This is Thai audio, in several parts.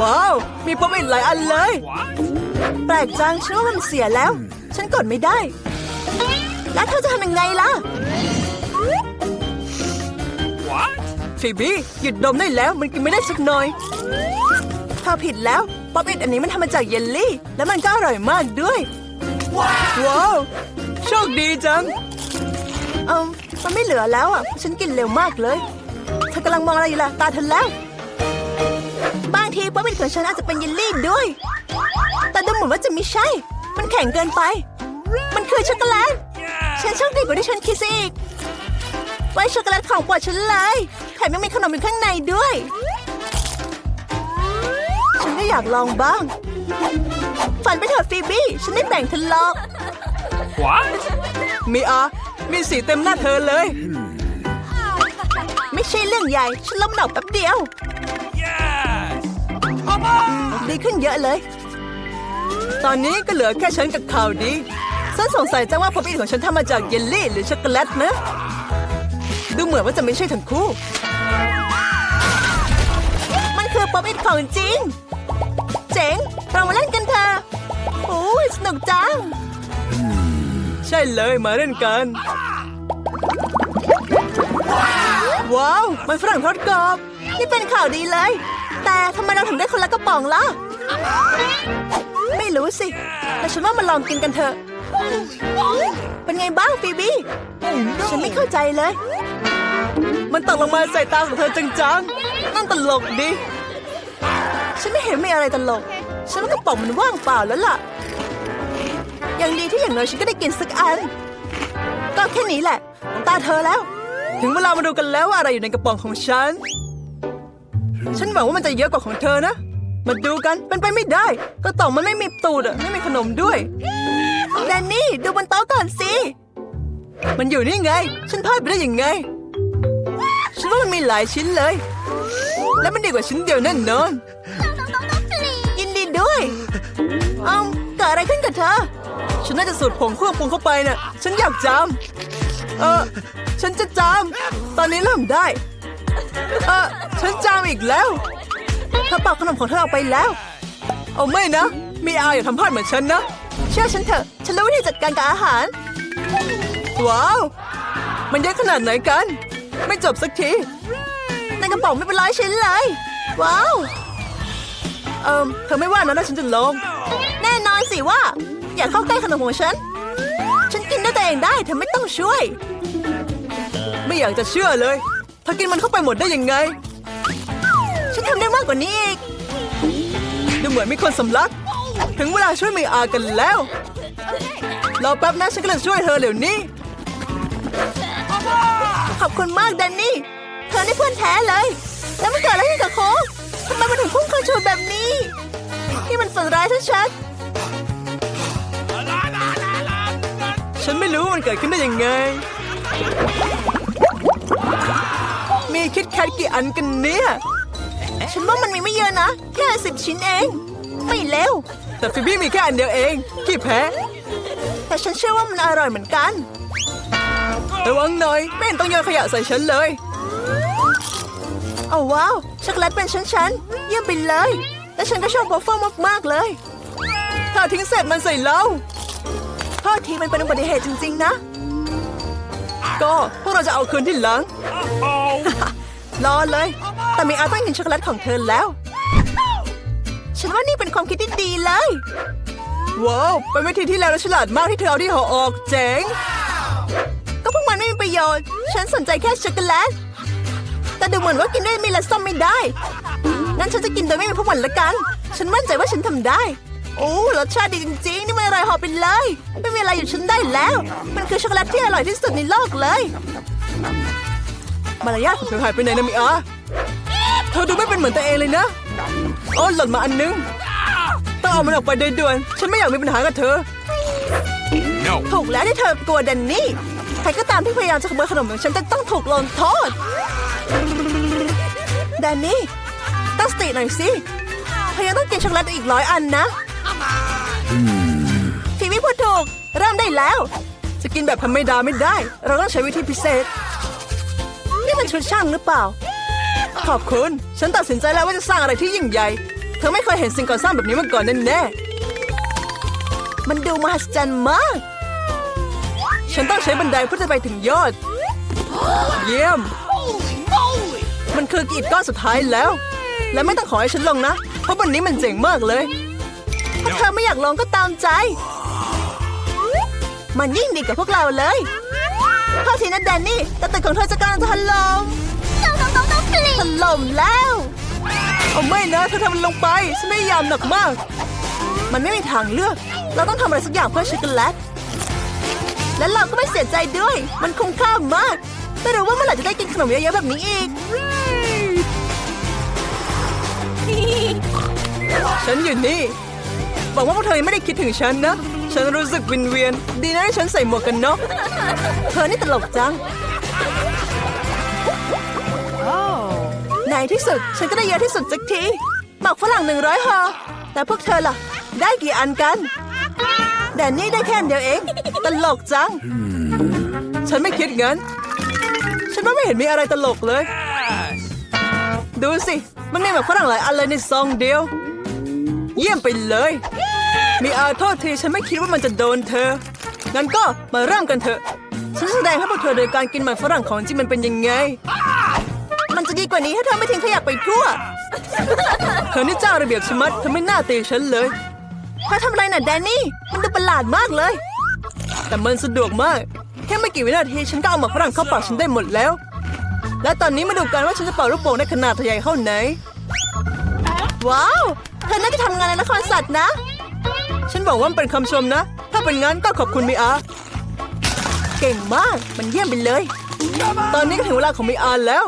ว้าว มีป๊อปอินหลายอันเลย แปลกจังฉันว่ามันเสียแล้ว ฉันกดไม่ได้ แล้วเธอจะทำยังไงล่ะฟีบี้หยุดดมได้แล้วมันกินไม่ได้สักหน่อยเธอผิดแล้วป๊อปอินอันนี้มันทำมาจากเยลลี่ แล้วมันก็อร่อยมากด้วย ว้าวโชคดีจัง เออมันไม่เหลือแล้วอะ ฉันกินเร็วมากเลย เธอกำลังมองอะไรอยู่ล่ะ ตาเธอแล้ว บางทีป๊อปอินของฉันอาจจะเป็นเยลลี่ด้วย แต่ดูเหมือนว่าจะไม่ใช่ มันแข็งเกินไป มันคือช็อกโกแลต ฉันโชคดีกว่าที่ฉันคิดซะอีก ไว้ช็อกโกแลตของโปรดฉันเลย แถมยังมีขนมอยู่ข้างในด้วย ฉันก็อยากลองบ้าง ฝันไปเถอะฟีบี้ ฉันไม่แบ่งเธอหรอก What? มีอามีสีเต็มหน้าเธอเลย ไม่ใช่เรื่องใหญ่ ฉันลบมันออกแป๊บเดียว Yes! ดีขึ้นเยอะเลย ตอนนี้ก็เหลือแค่ฉันกับข่าวดีฉันสงสัยจังว่าพอปีของฉันทำมาจากเยลลี่หรือช็อกโกแลตนะ ดูเหมือนว่าจะไม่ใช่ทั้งคู่ มันคือป๊อปอินของจริง เจ๋ง เรามาเล่นกันเถอะโอ้ยสนุกจัง ใช่เลยมาเล่นกัน ว้าว มันฝรั่งทอดกรอบ นี่เป็นข่าวดีเลย ทำไมเราถึงได้คนละกระป๋องล่ะ ไม่รู้สิ แต่ฉันว่ามาลองกินกันเถอะ เป็นไงบ้างฟีบี้ ฉันไม่เข้าใจเลย มันตกลงมาใส่ตาของเธอจังๆ นั่นตลกดิ ฉันไม่เห็นมีอะไรตลก ฉันว่ากระป๋องมันว่างเปล่าแล้วล่ะ อย่างดีที่อย่างน้อยฉันก็ได้กินสักอัน ก็แค่นี้แหละ ตาเธอแล้ว ถึงเวลามาดูกันแล้วว่าอะไรอยู่ในกระป๋องของฉัน ฉันหวังว่ามันจะเยอะกว่าของเธอนะ มาดูกันเป็นไปไม่ได้กระต่องมันไม่มีตูดอะไม่มีขนมด้วยแดนนี่ดูบนโต๊ะก่อนสิ มันอยู่นี่ไง ฉันพลาดไปได้ยังไง ฉันว่ามันมีหลายชิ้นเลย และมันดีกว่าชิ้นเดียวแน่นอน ยินดีด้วยเอ้าเกิดอะไรขึ้นกับเธอ ฉันน่าจะสูดผงเครื่องปรุงเข้าไปน่ะ ฉันอยากจำเออ ฉันจะจำตอนนี้เริ่มได้ เออฉันจำอีกแล้วเธอเป่าขนมของเธอออกไปแล้ว เอาไม่นะ มีอาอย่าทำพลาดเหมือนฉันนะ เชื่อฉันเถอะ ฉันรู้วิธีจัดการกับอาหาร ว้าว มันเยอะขนาดไหนกัน ไม่จบสักที ในกระป๋องไม่เป็นร้อยชิ้นเลย ว้าว เอิมเธอไม่ว่านะถ้าฉันจะลง แน่นอนสิว่า อย่าเข้าใกล้ขนมของฉัน ฉันกินด้วยตัวเองได้ เธอไม่ต้องช่วย ไม่อยากจะเชื่อเลย อกินมันเข้าไปหมดได้ยังไง ฉันทำได้มากกว่านี้อีก ดูเหมือนมีคนสำลัก ถึงเวลาช่วยมีอากันแล้ว รอแป๊บนะฉันก็จะช่วยเธอเดี๋ยวนี้ ขอบคุณมากแดนนี่ เธอได้เพื่อนแท้เลย แล้วมันเกิดอะไรขึ้นกับโค้กทำไมมันถึงพุ่งเข้าชนแบบนี้ นี่มันฝันร้ายชัดๆฉันไม่รู้ว่ามันเกิดขึ้นได้ยังไง มีคิดแคทกี่อันกันเนี่ย ฉันว่ามันมีไม่เยอะนะ แค่สิบชิ้นเอง ไม่เร็ว แต่ฟิบี้มีแค่อันเดียวเองขี้แพ้ แต่ฉันเชื่อว่ามันอร่อยเหมือนกันระวังหน่อยไม่เห็นต้องโยนขยะใส่ฉันเลยเอาว้าว ช็อกโกแลตเป็นชั้นๆเยี่ยมไปเลย และฉันก็ชอบบัฟเฟิลมากๆเลยเธอทิ้งเศษมันใส่เราโทษทีมันเป็นอุบัติเหตุจริงๆนะ ก็พวกเราจะเอาคืนที่หลัง Oh! รอเลย แต่มีอาต้องกินช็อกโกแลตของเธอแล้ว ฉันว่านี่เป็นความคิดที่ดีเลย ว้าวเป็นวิธีที่แล้วและฉลาดมากที่เธอเอาที่ห่อออกเจ๋ง ก็พวกมันไม่มีประโยชน์ ฉันสนใจแค่ช็อกโกแลต แต่ดูเหมือนว่ากินด้วยมีและส้มไม่ได้ งั้นฉันจะกินโดยไม่มีพวกมันละกัน ฉันมั่นใจว่าฉันทำได้ โอ้รสชาติดีจริงๆ นี่มันอร่อยเหอไปเลย ไม่มีอะไรหยุดฉันได้แล้ว มันคือช็อกโกแลตที่อร่อยที่สุดในโลกเลย มารยาทของเธอหายไปไหนนะมิอาเธอดูไม่เป็นเหมือนตัวเองเลยนะโอ้หล่นมาอันนึง ต้องเอามันออกไปโดยด่วน ฉันไม่อยากมีปัญหากับเธอ No! ถูกแล้วที่เธอกลัวแดนนี่ ใครก็ตามที่พยายามจะขโมยขนมของฉันจะต้องถูกลงโทษ แดนนี่ตั้งสติหน่อยสิเธอยังต้องกินช็อกโกแลตอีกร้อยอันนะ ทีวีพูดถูก เริ่มได้แล้ว จะกินแบบธรรมดาไม่ได้ เราต้องใช้วิธีพิเศษ นี่มันชุดช่างหรือเปล่า ขอบคุณ ฉันตัดสินใจแล้วว่าจะสร้างอะไรที่ยิ่งใหญ่ เธอไม่เคยเห็นสิ่งก่อสร้างแบบนี้มาก่อนแน่ๆมันดูมหัศจรรย์มาก ฉันต้องใช้บันไดเพื่อจะไปถึงยอด เยี่ยม มันคือกีดก้อนสุดท้ายแล้ว และไม่ต้องขอให้ฉันลงนะ เพราะวันนี้มันเจ๋งมากเลย ถ้าเธอไม่อยากลงก็ตามใจ มันยิ่งดีกับพวกเราเลยโทษทีนะแดนนี่แต่ตึกของเธอจะกำลังถล่มถล่มแล้วเอาไม่นะเธอทำมันลงไปฉันไม่ยามหนักมาก มันไม่มีทางเลือก เราต้องทำอะไรสักอย่างเพื่อช็อกโกแลตและเราก็ไม่เสียใจด้วย มันคุ้มค่ามาก ไม่รู้ว่าเมื่อไหร่จะได้กินขนมเยอะๆแบบนี้อีก ฉันอยู่นี่ บอกว่าพวกเธอไม่ได้คิดถึงฉันนะ ฉันรู้สึกวินเวียน ดีนะที่ฉันใส่หมวกกันน็อกเธอนี่ตลกจังในที่สุดฉันก็ได้เยอะที่สุดสักทีหมักฝรั่งหนึ่งร้อยห่อแต่พวกเธอล่ะ ได้กี่อันกันแดนนี่ได้แค่เดียวเอง ตลกจัง ฉันไม่คิดงั้น ฉันว่าไม่เห็นมีอะไรตลกเลย ดูสิ มันมีแบบฝรั่งหลายอันเลยในซองเดียว เยี่ยมไปเลย มีอาโทษทีฉันไม่คิดว่ามันจะโดนเธอ งั้นก็มาเริ่มกันเถอะ ฉันแสดงให้พวกเธอโดยการกินมันฝรั่งของจริงมันเป็นยังไง มันจะดีกว่านี้ถ้าเธอไม่ทิ้งขยะไปทั่ว เธอนี่เจ้าระเบียบชะมัดเธอไม่น่าตีฉันเลยเธอทำอะไรน่ะแดนนี่ มันดูประหลาดมากเลย แต่มันสะดวกมาก แค่ไม่กี่วินาทีฉันก็เอาหมากฝรั่งเข้าปากฉันได้หมดแล้ว และตอนนี้มาดูกันว่าฉันจะเป่าลูกโป่งได้ขนาดใหญ่เท่าไหน ว้าว เธอน่าจะทำงานในละครสัตว์นะ ฉันบอกว่ามันเป็นคำชมนะ ถ้าเป็นงั้นก็ขอบคุณมีอา เก่งมาก มันเยี่ยมไปเลย ตอนนี้ก็ถึงเวลาของมีอาแล้ว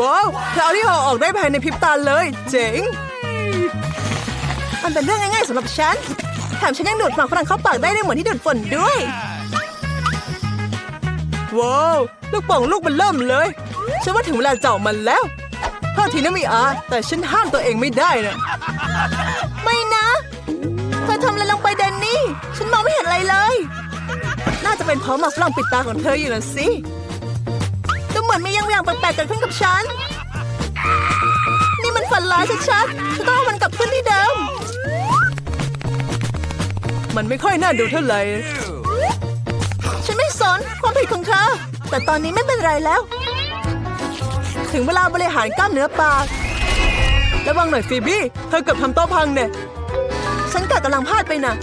ว้าวเธอเอาที่ห่อออกได้ภายในพริบตาเลย เจ๋ง มันเป็นเรื่องง่ายๆสำหรับฉัน แถมฉันยังดูดหมากฝรั่งเข้าปากได้ด้วยเหมือนที่ดูดฝนด้วย ว้าว ลูกป่งลูกมันเริ่มเลย ฉันว่าถึงเวลาเจาะมันแล้วโทษทีนะมีอา แต่ฉันห้ามตัวเองไม่ได้นะ เธอทำอะไรลงไปแดนนี่ ฉันมองไม่เห็นอะไรเลย น่าจะเป็นเพราะหมากฝรั่งปิดตาของเธออยู่นะสิดูเหมือนมียังอย่างแปลกๆเกิดขึ้นกับฉัน นี่มันฝันร้ายชัดๆฉันต้องเอามันกลับขึ้นที่เดิม มันไม่ค่อยน่าดูเท่าไหร่ ฉันไม่สนความผิดของเธอ แต่ตอนนี้ไม่เป็นไรแล้ว ถึงเวลาบริหารกล้ามเนื้อปาก ระวังหน่อยฟีบี้ เธอเกือบทำโต๊ะพังเนี่ย ฉันกะกำลังพลาดไปนะ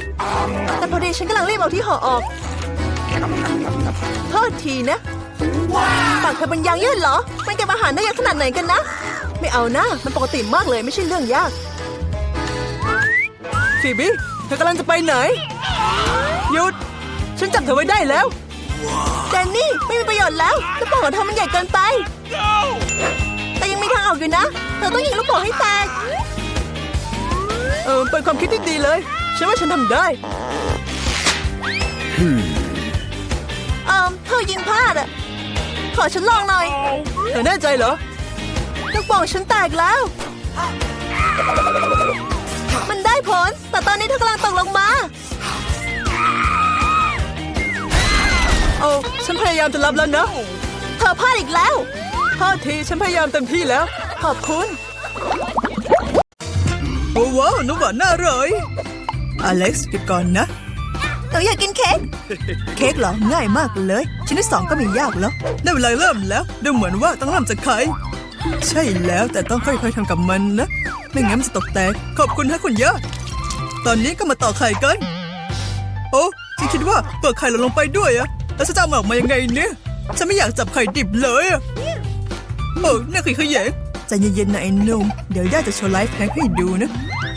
แต่พอดีฉันกำลังรีบเอาที่ห่อออกโทษทีนะปากเธอเป็นยางยืดเหรอ มันเก็บอาหารได้เยอะขนาดไหนกันนะ ไม่เอานะ มันปกติมากเลยไม่ใช่เรื่องยากฟีบี้เธอกำลังจะไปไหน หยุด ฉันจับเธอไว้ได้แล้วแดนนี่ไม่มีประโยชน์แล้วลูกโป่งของเธอมันใหญ่เกินไป No. แต่ยังมีทางออกอยู่นะ เธอต้องยิงลูกโป่งให้แตก เออเป็นความคิดที่ดีเลย ฉันว่าฉันทำได้เออเธอยิงพลาดอะขอฉันลองหน่อย เธอแน่ใจเหรอลูกโป่งฉันแตกแล้ว มันได้ผล แต่ตอนนี้เธอกำลังตกลงมา โอ้ฉันพยายามจะรับแล้วนะ เธอพลาดอีกแล้ว โทษที ฉันพยายามเต็มที่แล้ว ขอบคุณ ว้าวน้ำหวานน่าอร่อยอเล็กซ์หยุดก่อนนะหนูอยากกินเค้ก เค้กเหรอง่ายมากเลย ชิ้นที่สองก็ไมียากแล้วได้เวลาเริ่มแล้วดูเหมือนว่าต้องเริ่มจากไข่ใช่แล้วแต่ต้องค่อยๆทำกับมันนะ ไม่งั้นมันจะตกแตก ขอบคุณฮะคุณย่าตอนนี้ก็มาต่อไข่กัน โอ้ฉันคิดว่าเปิดไข่หล่นลงไปด้วยอะแล้วฉันจะเอามันออกมายังไงเนี่ยฉันไม่อยากจับไข่ดิบเลยอะเออน่าขี้ขยงใจเย็นๆนะไอ้หนุ่มเดี๋ยวย่าจะโชว์ไลฟ์แพ็กให้ดูนะ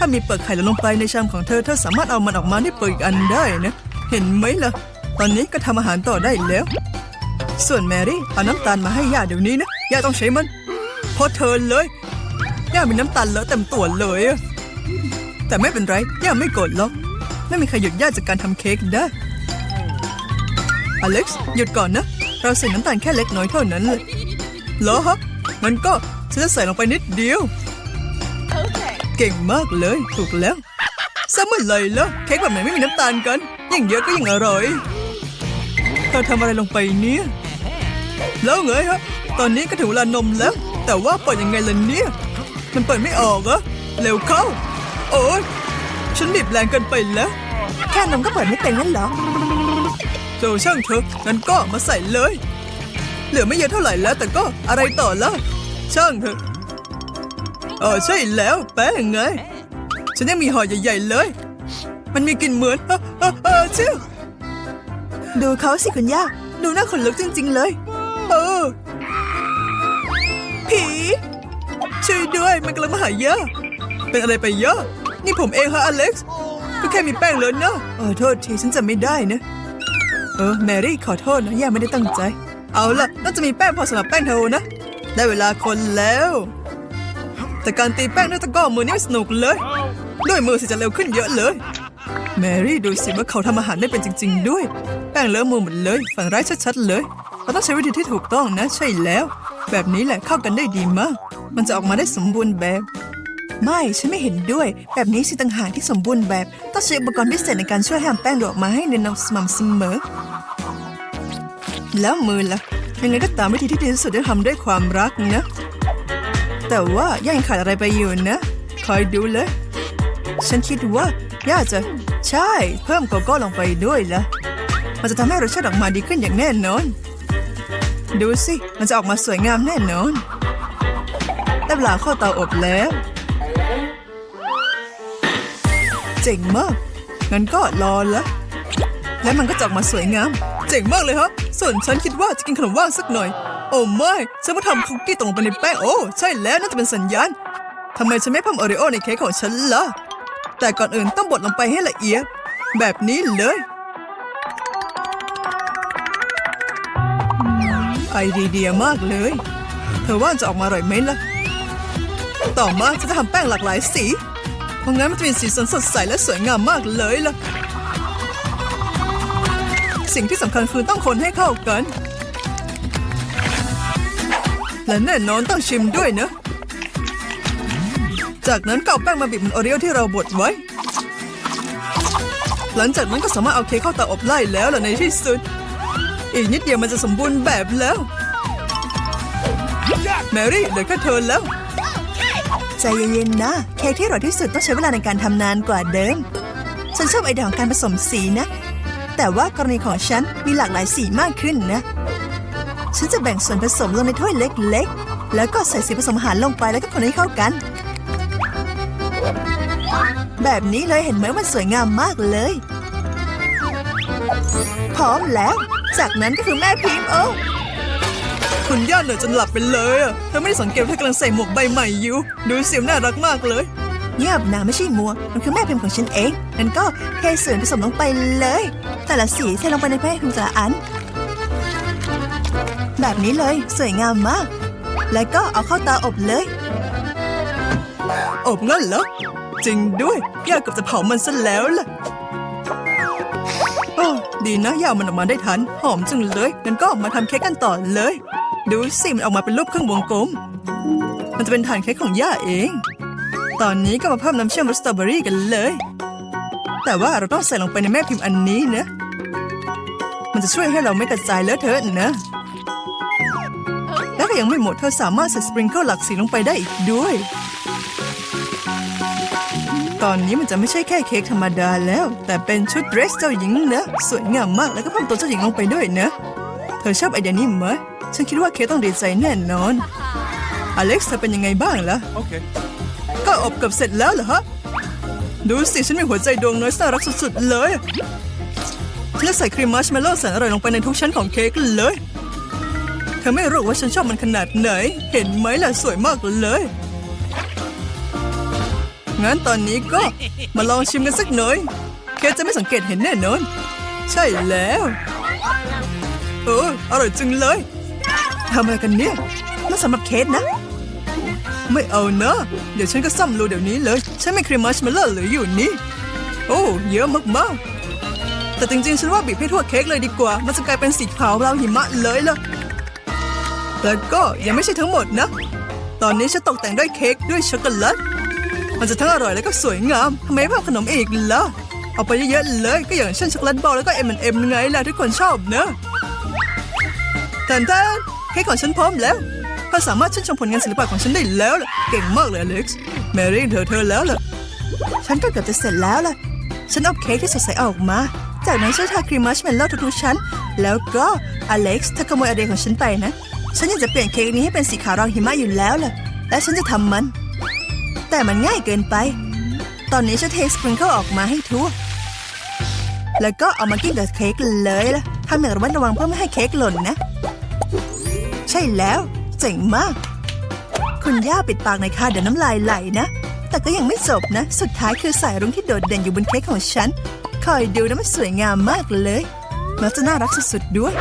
ถ้ามีเปลือกไข่หล่นลงไปในชามของเธอ เธอสามารถเอามันออกมาที่เปลือกอีกอันได้นะ เห็นไหมล่ะ ตอนนี้ก็ทำอาหารต่อได้แล้ว ส่วนแมรี่เอาน้ำตาลมาให้ย่าเดี๋ยวนี้นะ ย่าต้องใช้มันเพราะเธอเลย ย่ามีน้ำตาลเลอะเต็มตัวเลย แต่ไม่เป็นไร ย่าไม่โกรธหรอก ไม่มีใครหยุดย่าจากการทำเค้กได้ อเล็กซ์หยุดก่อนนะ เราใส่น้ำตาลแค่เล็กน้อยเท่านั้นเลยเหรอฮะงั้นก็ฉันจะใส่ลงไปนิดเดียว เก่งมากเลย ถูกแล้วซะเมื่อไหรแล้วเค้กแบบไหนไม่มีน้ำตาลกัน ยิ่งเยอะก็ยิ่งอร่อยเธอทำอะไรลงไปเนี่ย แล้วไงฮะตอนนี้ก็ถึงเวลานมแล้ว แต่ว่าเปิดยังไงล่ะเนี่ย มันเปิดไม่ออกเหรอะเร็วเข้า โอ้ยฉันบีบแรงเกินไปแล้ว แค่นมก็เปิดไม่เป็นงั้นเหรอเจ้าช่างเถอะงั้นก็มาใส่เลย เหลือไม่เยอะเท่าไหร่แล้วแต่ก็อะไรต่อล่ะช่างเถอะ เออใช่แล้วแป้งไง ฉันยังมีห่อใหญ่ๆเลย มันมีกลิ่นเหมือนเออเออเออเชื่อดูเขาสิคุณย่า ดูน่าขนลุกจริง ๆ เลย เออ ผี ช่วยด้วยมันกำลังมาหาเยอะ เป็นอะไรไปเยอะ นี่ผมเองฮะอเล็กซ์ ก็แค่มีแป้งเลยนะเออโทษทีฉันจำไม่ได้นะ เออแมรี่ขอโทษนะย่าไม่ได้ตั้งใจ เอาล่ะน่าจะมีแป้งพอสำหรับแป้งเธอนะ ได้เวลาคนแล้ว แต่การตีแป้งด้วยตะกร้อมือนี่สนุกเลย ด้วยมือสิจะเร็วขึ้นเยอะเลย แมรี่ดูสิว่าเขาทำอาหารได้เป็นจริง ๆ ด้วย แป้งเลอะมือหมดเลย ฝันร้ายชัดๆเลยเราต้องใช้วิธีที่ถูกต้องนะ ใช่แล้ว แบบนี้แหละเข้ากันได้ดีมาก มันจะออกมาได้สมบูรณ์แบบ ไม่ฉันไม่เห็นด้วย แบบนี้สิต่างหากที่สมบูรณ์แบบต้องใช้อุปกรณ์พิเศษในการช่วยให้ทำแป้งดออกมาให้เนียนสม่ำเสมอ แล้วมือล่ะยังไงก็ตามวิธีที่ดีที่สุดจะทำด้วยความรักนะ แต่ว่าย่ายังขาดอะไรไปอยู่นะ คอยดูเลย ฉันคิดว่าย่าจะใช่ เพิ่มโกโก้ลงไปด้วยละมันจะทำให้รสชาติออกมาดีขึ้นอย่างแน่นอน ดูสิ มันจะออกมาสวยงามแน่นอนได้เวลาเข้าเตาอบแล้ว เจ๋งมากงั้นก็รอละและมันก็จะออกมาสวยงาม เจ๋งมากเลยฮะส่วนฉันคิดว่าจะกินขนมว่างสักหน่อย โอ้ไม่ฉันมาทำคุกกี้ตกลงไปในแป้งโอ้ใช่แล้วน่าจะเป็นสัญญาณทำไมฉันไม่เพิ่มโอรีโอในเค้กของฉันล่ะแต่ก่อนอื่นต้องบดลงไปให้ละเอียด แบบนี้เลยไอเดียมากเลย เธอว่าจะออกมาอร่อยไหมล่ะ ต่อมาฉันจะทำแป้งหลากหลายสี เพราะงั้นมันจะมีสีสันสดใสและสวยงามมากเลยล่ะ สิ่งที่สำคัญคือต้องคนให้เข้ากัน และแน่นอนต้องชิมด้วยนะ จากนั้นก็เอาแป้งมาบีบเหมันโอรีโอที่เราบดไว้ หลังจากนั้นก็สามารถเอาเค้กเข้าเตาอบไล่แล้วล่ะในที่สุด อีกนิดเดียวมันจะสมบูรณ์แบบแล้ว แมรี่เหลือแค่เธอแล้ว ใจเย็นๆนะ เค้กที่อร่อยที่สุดต้องใช้เวลาในการทำนานกว่าเดิม ฉันชอบไอเดียของการผสมสีนะ แต่ว่ากรณีของฉันมีหลากหลายสีมากขึ้นนะ ฉันจะแบ่งส่วนผสมลงในถ้วยเล็กๆ แล้วก็ใส่สีผสมอาหารลงไปแล้วก็คนให้เข้ากัน แบบนี้เลยเห็นไหมมันสวยงามมากเลย พร้อมแล้ว จากนั้นก็คือแม่พิมพ์โอ้คุณย่าเหนื่อยจนหลับไปเลยอะเธอไม่ได้สังเกตว่าเธอกำลังใส่หมวกใบใหม่อยู่ ดูเสียมน่ารักมากเลยเงียบนะไม่ใช่มัว มันคือแม่พิมพ์ของฉันเองงั้นก็เทส่วนผสมลงไปเลย แต่ละสีเทลงไปในแม่พิมพ์แต่ละอัน แบบนี้เลยสวยงามมาก แล้วก็เอาเข้าเตาอบเลย อบงั้นเหรอ จริงด้วยย่ากับจะเผามันซะแล้วล่ะโอ้ดีนะย่ามันออกมาได้ทัน หอมจังเลยงั้นก็มาทำเค้กกันต่อเลย ดูสิมันออกมาเป็นรูปเครื่องวงกลม มันจะเป็นฐานเค้กของย่าเอง ตอนนี้ก็มาเพิ่มน้ำเชื่อมรสสตรอเบอรี่กันเลย แต่ว่าเราต้องใส่ลงไปในแม่พิมพ์อันนี้นะมันจะช่วยให้เราไม่กระจายเลอะเทอะนะ ก็ยังไม่หมดเธอสามารถใส่สปริงเกิลหลากสีลงไปได้อีกด้วย ตอนนี้มันจะไม่ใช่แค่เค้กธรรมดาแล้ว แต่เป็นชุดเดรสเจ้าหญิงนะสวยงามมากแล้วก็เพิ่มตัวเจ้าหญิงลงไปด้วยนะ เธอชอบไอเดียนี้ไหมฉันคิดว่าเค้กต้องดีใจแน่นอน อเล็กซ์เธอเป็นยังไงบ้างล่ะ Okay. ก็อบเกับเสร็จแล้วเหรอฮะดูสิฉันมีหัวใจดวงน้อยน่ารักสุดๆเลยฉันจะใส่ครีมมัชเมลโล่แสนอร่อยลงไปในทุกชั้นของเค้กเลย เธอไม่รู้ว่าฉันชอบมันขนาดไหน เห็นไหมล่ะสวยมากเลย งั้นตอนนี้ก็มาลองชิมกันสักหน่อยเค้กจะไม่สังเกตเห็นแน่นอน ใช่แล้วเอออร่อยจังเลยทำอะไรกันเนี่ยนั่นสำหรับเคสนะ ไม่เอานะ เดี๋ยวฉันก็ซ่อมรูเดี๋ยวนี้เลย ฉันมีครีมมัชเมลโล่เหลืออยู่นี่ โอ้ เยอะมากๆแต่จริงๆ ฉันว่าบีบให้ทั่วเค้กเลยดีกว่า มันจะกลายเป็นสีขาวราวหิมะเลยล่ะ แล้วก็ยังไม่ใช่ทั้งหมดนะ ตอนนี้ฉันตกแต่งด้วยเค้กด้วยช็อกโกแลต มันจะทั้งอร่อยแล้วก็สวยงาม ทำไมไม่เพิ่มขนมอีกล่ะ เอาไปเยอะๆเลย ก็อย่างเช่นช็อกโกแลตบอลแล้วก็ M&M ไงล่ะทุกคนชอบนะแทนแทนเค้กของฉันพร้อมแล้วเธอสามารถชื่นชมผลงานศิลปะของฉันได้แล้วล่ะ เก่งมากเลยอเล็กซ์ แมรี่เธอเธอแล้วล่ะ ฉันก็เกือบจะเสร็จแล้วล่ะ ฉันเอาเค้กที่สดใสออกมา จากนั้นฉันทาครีมมัชเมลโล่ทุกๆชั้น แล้วก็อเล็กซ์เธอขโมยไอเดียของฉันไปนะ ฉันอยากจะเปลี่ยนเค้กนี้ให้เป็นสีขาวรองหิมะอยู่แล้วล่ะ และฉันจะทำมัน แต่มันง่ายเกินไป ตอนนี้ฉันเทสปริงเกิลออกมาให้ทั่ว แล้วก็เอามากิ้งกับเค้กเลยล่ะทำอย่างระมัดระวังเพื่อไม่ให้เค้กหล่นนะ ใช่แล้ว เจ๋งมาก คุณย่าปิดปากหน่อยค่ะเดี๋ยวน้ำลายไหลนะ แต่ก็ยังไม่จบนะ สุดท้ายคือสายรุ้งที่โดดเด่นอยู่บนเค้กของฉัน คอยดูนะมันสวยงามมากเลยแล้วจะน่ารักสุดๆด้วย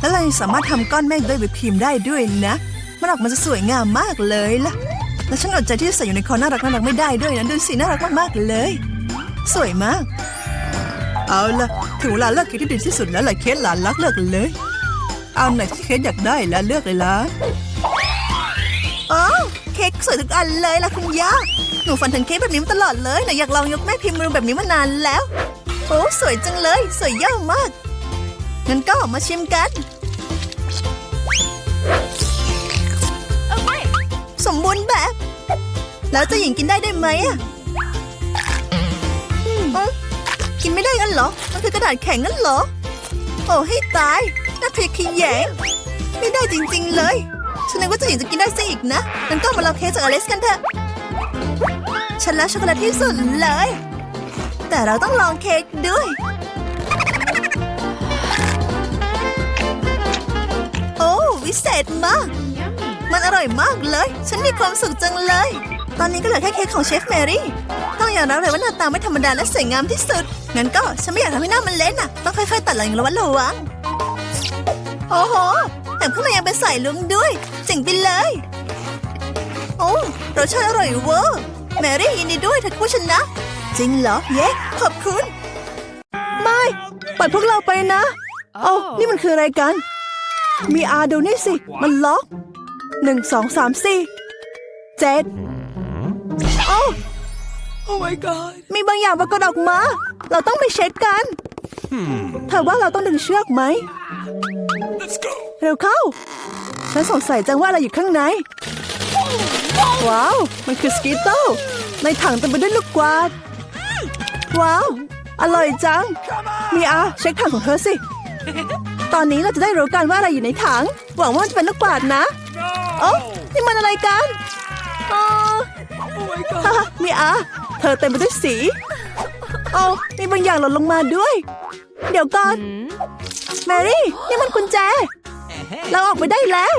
แล้วเรายังสามารถทำก้อนเมฆด้วยวิปครีมได้ด้วยนะ มันออกมาจะสวยงามมากเลยล่ะ และฉันอดใจที่จะใส่อยู่ในคอน่ารักน่ารักไม่ได้ด้วยนะดูสิน่ารักมากๆเลย สวยมาก เอาล่ะถึงเวลาเลือกเค้กที่ดีที่สุดแล้วล่ะเคสหลานรักเลือกเลย เอาไหนที่เคสอยากได้แล้วเลือกเลยล่ะอ๋อเค้กสวยทุกอันเลยล่ะคุณย่าหนูฝันถึงเค้กแบบนี้มาตลอดเลยหนูอยากลองยกแม่พิมพ์มือแบบนี้มานานแล้วโอ้สวยจังเลย สวยเยอะมาก งั้นก็มาชิมกัน สมบูรณ์แบบ แล้วเจะหญิงกินได้ได้ไหมอะเอ้ากินไม่ได้งั้นเหรอ มันคือกระดาษแข็งงั้นเหรอ โอ้ให้ตาย น่าเพลียขยง ไม่ได้จริงๆเลย ฉันนึกว่าเจะหญิงจะกินได้ซะอีกนะงั้นก็มาลองเค้กจากอเลสกันเถอะ ฉันรักช็อกโกแลตที่สุดเลย แต่เราต้องลองเค้กด้วย วิเศษมาก มันอร่อยมากเลย ฉันมีความสุขจังเลย ตอนนี้ก็เหลือแค่เค้กของเชฟแมรี่ ต้องยอมรับเลยว่าหน้าตาไม่ธรรมดาและสวยงามที่สุด งั้นก็ฉันไม่อยากทำให้หน้ามันเละน่ะ ต้องค่อยๆ ตัดหลังอย่างระมัดระวัง โอ้โหแถมข้างในยังเป็นสายลุงด้วยเจ๋งไปเลย โอ้รสชาติอร่อยเวอร์ แมรี่ยินดีด้วยเธอคือผู้ชนะ จริงเหรอ เย้ ขอบคุณ ไม่ ปล่อยพวกเราไปนะ เอ้านี่มันคืออะไรกัน มีอาดูนี่สิ มันล็อกหนึ่งสองสามสี่เจ็ดโอ้ Oh my god. มีบางอย่างปรากฏออกมา เราต้องไปเช็คกัน เธอว่าเราต้องดึงเชือกไหม Let's go. เร็วเข้า ฉันสงสัยจังว่าอะไรอยู่ข้างใน ว้าว มันคือสกีตเตลในถังเต็มไปด้วยลูกกวาด ว้าว อร่อยจัง มีอาเช็คถังของเธอสิ ตอนนี้เราจะได้รู้กันว่าอะไรอยู่ในถัง หวังว่ามันจะเป็นลูกกวาดนะโอ้นี่มันอะไรกันอ๋อ Oh my god. ฮ่ามีอาเธอเต็มไปด้วยสีโอ้มีบางอย่างหล่นลงมาด้วย เดี๋ยวก่อน แมรี่ นี่มันกุญแจ เราออกไปได้แล้ว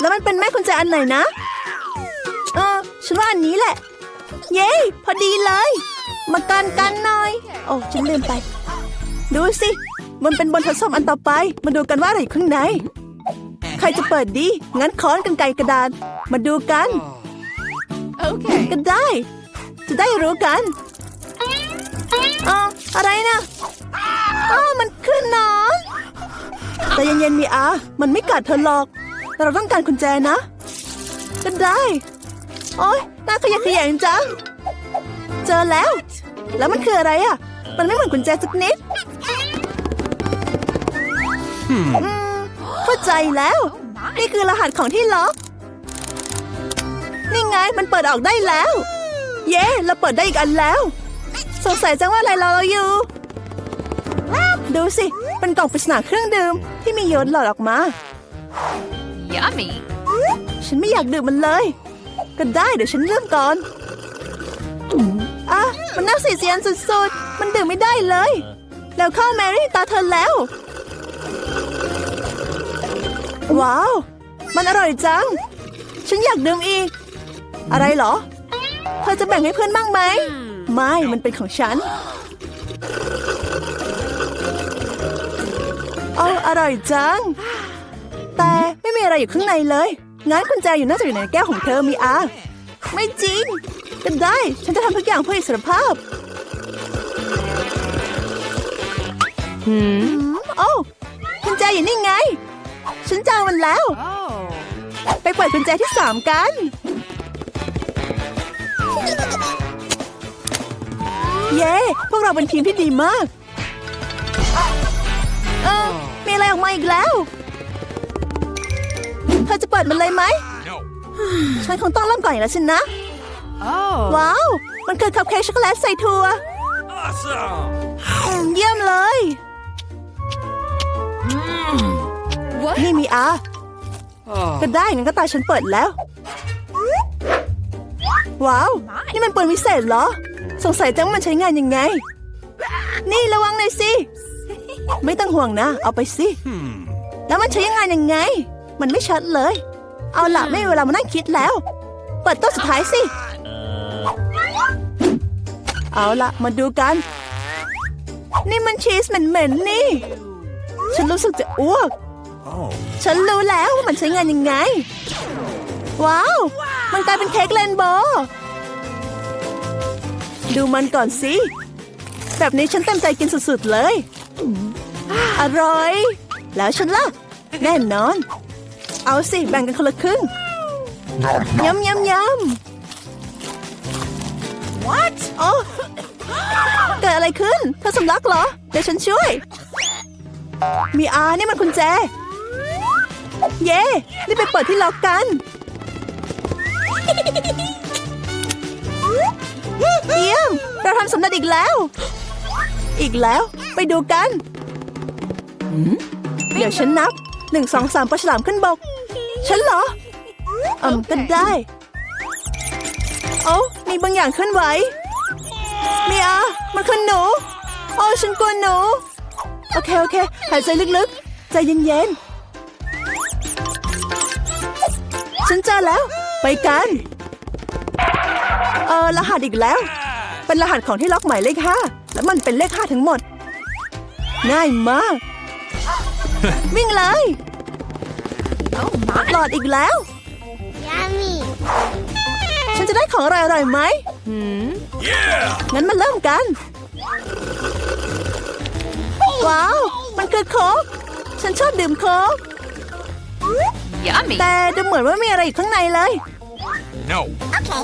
แล้วมันเป็นแม่กุญแจอันไหนนะ เออ ฉันว่าอันนี้แหละ เย้ พอดีเลย มากันกันหน่อย โอ้ ฉันลืมไป ดูสิ มันเป็นบนทดสอบอันต่อไป มาดูกันว่าอะไรอยู่ข้างใน ใครจะเปิดดี งั้นค้อนกันไกรกระดาน มาดูกัน Okay. ก็ได้ จะได้รู้กันอ๋ออะไรนะอ๋อมันคือหนอนแต่เย็นๆมีอา มันไม่กัดเธอหรอก แต่เราต้องการกุญแจนะ ก็ได้ โอ๊ยน่าขยะแขยงจัง เจอแล้ว แล้วมันคืออะไรอะ มันไม่เหมือนกุญแจสักนิดอืม เข้าใจแล้ว นี่คือรหัสของที่ล็อก นี่ไงมันเปิดออกได้แล้ว เย้เราเปิดได้อีกอันแล้ว สงสัยจังว่าอะไรรอเราอยู่ ดูสิ เป็นกล่องปริศนาเครื่องดื่มที่มีโยนหลอดออกมา Yummy. ฉันไม่อยากดื่มมันเลย ก็ได้เดี๋ยวฉันเริ่มก่อนอะมันน่าสีเสียนสุดๆ มันดื่มไม่ได้เลย แล้วเข้าแมรี่ตาเธอแล้ว ว้าว มันอร่อยจัง ฉันอยากดื่มอีก อะไรเหรอ เธอจะแบ่งให้เพื่อนบ้างไหม ไม่ มันเป็นของฉันโอ้อร่อยจัง แต่ไม่มีอะไรอยู่ข้างในเลย งั้นกุญแจอยู่น่าจะอยู่ในแก้วของเธอมีอา ไม่จริงก็ได้ ฉันจะทำทุกอย่างเพื่ออิสรภาพอืมโอ้กุญแจอยู่นี่ไง ฉันเจอมันแล้ว Oh. ไปเปิดกุญแจที่สามกัน เย้ พวกเราเป็นทีมที่ดีมาก เออ มีอะไรออกมาอีกแล้ว เธอจะเปิดมันเลยไหม No. ฉันคงต้องเริ่มก่อนอย่างแล้วสินะ Oh. ว้าว มันคือคัพเค้กช็อกโกแลตใส่ถั่ว Awesome. อืมเยี่ยมเลย What? นี่มีอา Oh. ก็ได้งั้นก็ตาฉันเปิดแล้ว ว้าว นี่มันปืนวิเศษเหรอ สงสัยจังว่ามันใช้งานยังไง นี่ระวังหน่อยสิ ไม่ต้องห่วงนะ เอาไปสิ Hmm. แล้วมันใช้งานยังไง มันไม่ชัดเลย เอาล่ะไม่มีเวลามานั่งคิดแล้ว เปิดตัวสุดท้ายสิ เอาล่ะ มาดูกัน นี่มันชีสเหม็นๆนี่ ฉันรู้สึกจะอ้วก Oh. ฉันรู้แล้วว่ามันใช้งานยังไง ว้าว มันกลายเป็นเค้กเรนโบว์ดูมันก่อนสิ แบบนี้ฉันเต็มใจกินสุดๆเลย อร่อย แล้วฉันล่ะ แน่นอน เอาสิ แบ่งกันคนละครึ่งยำยำยำ What โอ้เกิดอะไรขึ้น เธอสำลักเหรอ เดี๋ยวฉันช่วย มีอา นี่มันคุณแจ เย่รีบไปเปิดที่ล็อกกัน เยี่ยม เราทำสำเร็จอีกแล้ว อีกแล้ว ไปดูกัน เดี๋ยวฉันนับหนึ่งสองสามปลาฉลามขึ้นบก ฉันเหรออืมก็ได้ โอ้มีบางอย่างเคลื่อนไหวมียมันคือหนู โอ้ฉันกลัวหนู โอเค โอเค หายใจลึกๆ ใจเย็นๆ ฉันเจอแล้ว ไปกัน เออรหัสอีกแล้ว เป็นรหัสของที่ล็อกหมายเลขห้าแล้วมันเป็นเลขห้าทั้งหมด ง่ายมาก วิ่งเลย Oh my. หลอดอีกแล้ว Yummy. ฉันจะได้ของอร่อยๆไหม Yeah. งั้นมาเริ่มกัน ว้าว มันคือโค้กฉันชอบดื่มโค้ก Yummy. แต่ดูเหมือนว่ามีอะไรอยู่ข้างในเลย No. Okay.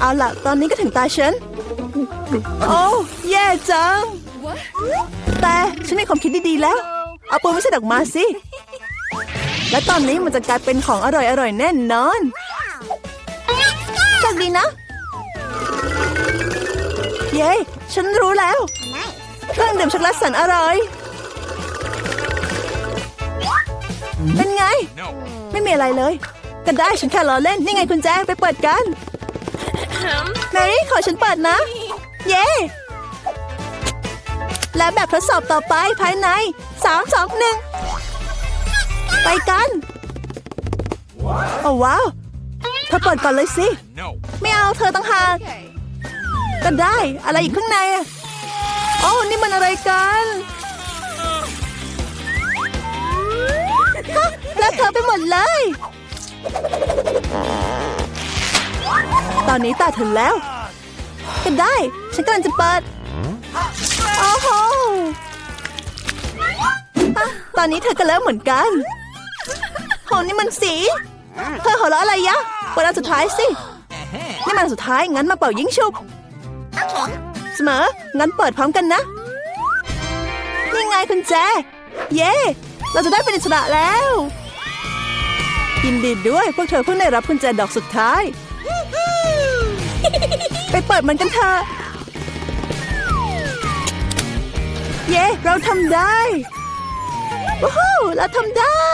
เอาล่ะ ตอนนี้ก็ถึงตาฉัน โอ้แย่จัง What? แต่ฉันมีความคิดดีๆแล้ว เอาปืนไม่ใช่ดอกมาสิ และตอนนี้มันจะกลายเป็นของอร่อยๆ แน่นอนโชคดีนะ เย้ ฉันรู้แล้ว Nice. เครื่องดื่มช็อกโกแลตแสนอร่อย เป็นไง No. ไม่มีอะไรเลย ก็ได้ฉันแค่ล้อเล่น นี่ไงคุณแจ้งไปเปิดกัน แมรี่ขอฉันเปิดนะ เย้ และแบบทดสอบต่อไปภายใน3 2 1ไปกัน โอ้ว้าว เธอเปิดก่อนเลยสิ No. ไม่เอาเธอตั้งหาก Okay. ก็ได้ อะไรอยู่ข้างในอะโอ้ นี่มันอะไรกัน แล้วเธอไปหมดเลย ตอนนี้ตาถึงแล้ว ก็ได้ ฉันกำลังจะเปิด โอ้โหอะตอนนี้เธอก็เริ่มเหมือนกันโหนี่มันสี เธอหัวเราะอะไรยะเปิดอันสุดท้ายสิ นี่มันสุดท้าย งั้นมาเป่ายิงฉุบ เสมอ งั้นเปิดพร้อมกันนะ นี่ไงคุณแจ เย้ เราจะได้เป็นอิสระแล้ว ยินดีด้วยพวกเธอเพิ่งได้รับกุญแจดอกสุดท้าย ไปเปิดมันกันเถอะ เย้ เราทำได้ว้าวเราทำได้